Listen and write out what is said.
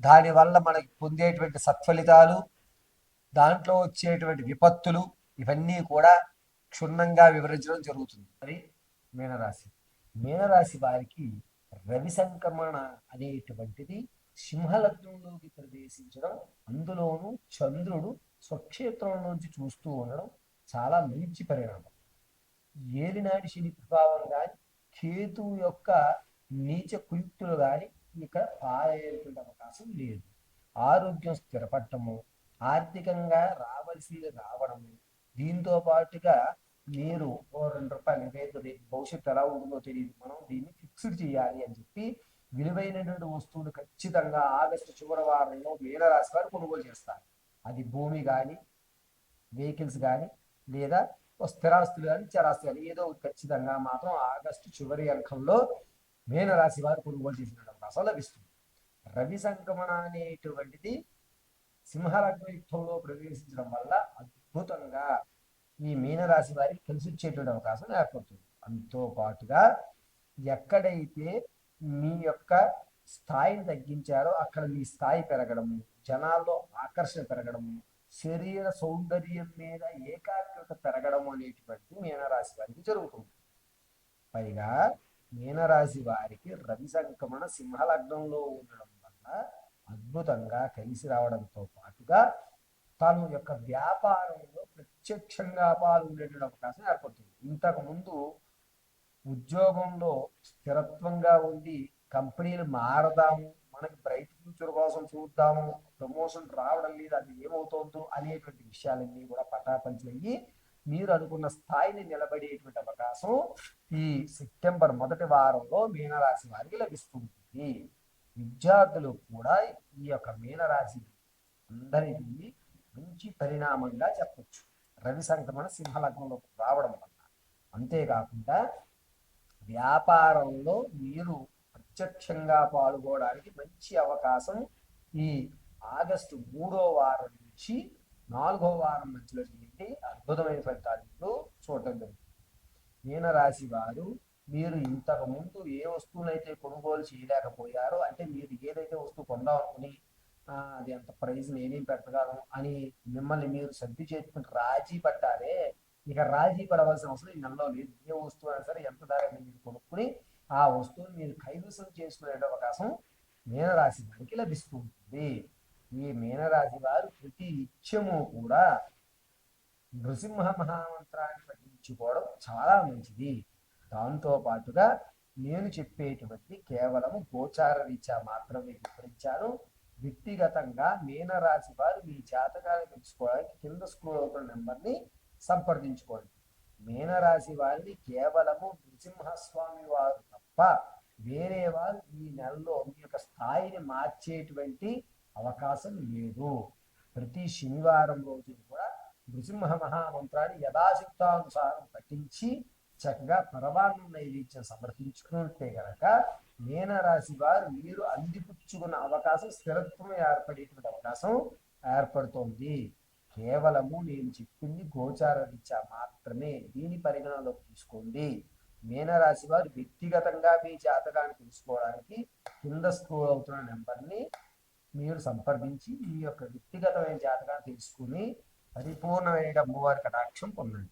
దానివల్ల మనకి పొందేటువంటి సత్ఫలితాలు దాంట్లో వచ్చేటువంటి విపత్తులు ఇవన్నీ కూడా క్షుణ్ణంగా వివరించడం జరుగుతుంది. మరి మీనరాశి. మీనరాశి వారికి రవి సంక్రమణ అనేటువంటిది సింహలగ్నంలోకి ప్రవేశించడం అందులోనూ చంద్రుడు స్వక్షేత్రం నుంచి చూస్తూ ఉండడం చాలా మంచి పరిణామం. ఏలినాటి శని ప్రభావం కానీ కేతు యొక్క నీచ కుయుక్తులు కానీ ఇక్కడ పారేటువంటి అవకాశం లేదు. ఆరోగ్యం స్థిరపడటము ఆర్థికంగా రావలసింది రావడము దీంతో పాటుగా మీరు ఓ రెండు రూపాయలు ఇదేదో రేపు భవిష్యత్తు ఎలా ఉంటుందో తెలియదు మనం దీన్ని ఫిక్స్డ్ చేయాలి అని చెప్పి విలువైనటువంటి వస్తువులు ఖచ్చితంగా ఆగస్టు చివరి వారంలో మీనరాశి వారు కొనుగోలు చేస్తారు. అది భూమి కానీ వెహికల్స్ కానీ లేదా స్థిరాస్తులు కానీ చరాస్తులు కానీ ఏదో ఖచ్చితంగా మాత్రం ఆగస్టు చివరి అంకంలో మీనరాశి వారు కొనుగోలు చేసినటువంటి అవకాశం లభిస్తుంది రవి సంక్రమణ అనేటువంటిది సింహలగ్న యుద్ధంలో ప్రవేశించడం వల్ల అద్భుతంగా ఈ మీనరాశి వారికి కలిసి వచ్చేటువంటి అవకాశం ఏర్పడుతుంది. అంతో పాటుగా ఎక్కడైతే మీ యొక్క స్థాయిని తగ్గించారో అక్కడ మీ స్థాయి పెరగడము జనాల్లో ఆకర్షణ పెరగడము శరీర సౌందర్యం మీద ఏకాగ్రత పెరగడం అనేటువంటి మీనరాశి వారికి జరుగుతుంది పైగా మీనరాశి వారికి రవి సంక్రమణ సింహలగ్నంలో ఉండడం వల్ల అద్భుతంగా కలిసి రావడంతో పాటుగా తను యొక్క వ్యాపారంలో ప్రత్యక్షంగా పాల్గొనేటువంటి అవకాశం ఏర్పడుతుంది. ఇంతకుముందు ఉద్యోగంలో స్థిరత్వంగా ఉండి కంపెనీలు మారదాము మనకి బ్రైట్ ఫ్యూచర్ కోసం చూద్దాము ప్రమోషన్ రావడం లేదు అది ఏమవుతుందో అనేటువంటి విషయాలన్నీ కూడా పటాపంచలయ్యి మీరు అనుకున్న స్థాయిని నిలబడేటువంటి అవకాశం ఈ సెప్టెంబర్ మొదటి వారంలో మీనరాశి వారికి లభిస్తుంది విద్యార్థులు కూడా ఈ యొక్క మీనరాశి అందరికీ మంచి పరిణామంగా చెప్పచ్చు. రవి సంక్రమణ సింహలగ్నంలోకి రావడం వల్ల. అంతేకాకుండా వ్యాపారంలో మీరు ప్రత్యక్షంగా పాల్గొనడానికి మంచి అవకాశం ఈ ఆగస్టు మూడో వారం నుంచి నాలుగో వారం మధ్యలో జరిగి అద్భుతమైన ఫలితాలు ఇప్పుడు చూడటం జరుగుతుంది. మీనరాశి వారు మీరు ఇంతకు ముందు ఏ వస్తువులైతే కొనుగోలు చేయలేకపోయారో అంటే మీరు ఏదైతే వస్తువు కొందామనుకుని అది అంత ప్రైజ్ నేనేం పెట్టగలను అని మిమ్మల్ని మీరు సర్ది చేసుకుని రాజీ పట్టారే ఇక రాజీ పడవలసిన అవసరం ఈ నెలలో లేదు. ఏ వస్తువు అయినా సరే ఎంత ధర మీరు కొనుక్కుని ఆ వస్తువుని మీరు కైవసం చేసుకునే అవకాశం మీనరాశి వారికి లభిస్తుంది ఈ మీనరాశి వారు ప్రతి నిత్యము కూడా నృసింహ మహామంత్రాన్ని పఠించుకోవడం చాలా మంచిది. దాంతో పాటుగా నేను చెప్పేటువంటి కేవలం గోచార రీత్యా మాత్రమే వివరించాను. వ్యక్తిగతంగా మీనరాశి వారు మీ జాతకాన్ని తెలుసుకోవడానికి కింద స్క్రోల్ అవుతున్న నెంబర్ని సంప్రదించుకోండి. మీనరాశి వారిని కేవలము నృసింహస్వామి వారు తప్ప వేరే వారు ఈ నెలలో మీ యొక్క స్థాయిని మార్చేటువంటి అవకాశం లేదు. ప్రతి శనివారం రోజు కూడా నృసింహ మహామంత్రాన్ని యథాశక్తానుసారం పఠించి చక్కగా పరమాన్న నైవేద్యం సమర్పించుకున్నట్టే గనక మీనరాశి వారు మీరు అందిపుచ్చుకున్న అవకాశం స్థిరత్వం ఏర్పడేటువంటి అవకాశం ఏర్పడుతోంది. కేవలము నేను చెప్పింది గోచార రీత్యా మాత్రమే. దీని పరిగణలోకి తీసుకోండి. మీనరాశి వారు వ్యక్తిగతంగా మీ జాతకాన్ని తెలుసుకోవడానికి కింద స్క్రోల్ అవుతున్న నెంబర్ని మీరు సంప్రదించి మీ యొక్క వ్యక్తిగతమైన జాతకాన్ని తెలుసుకుని పరిపూర్ణమైన అమ్మవారి కటాక్షం పొందండి.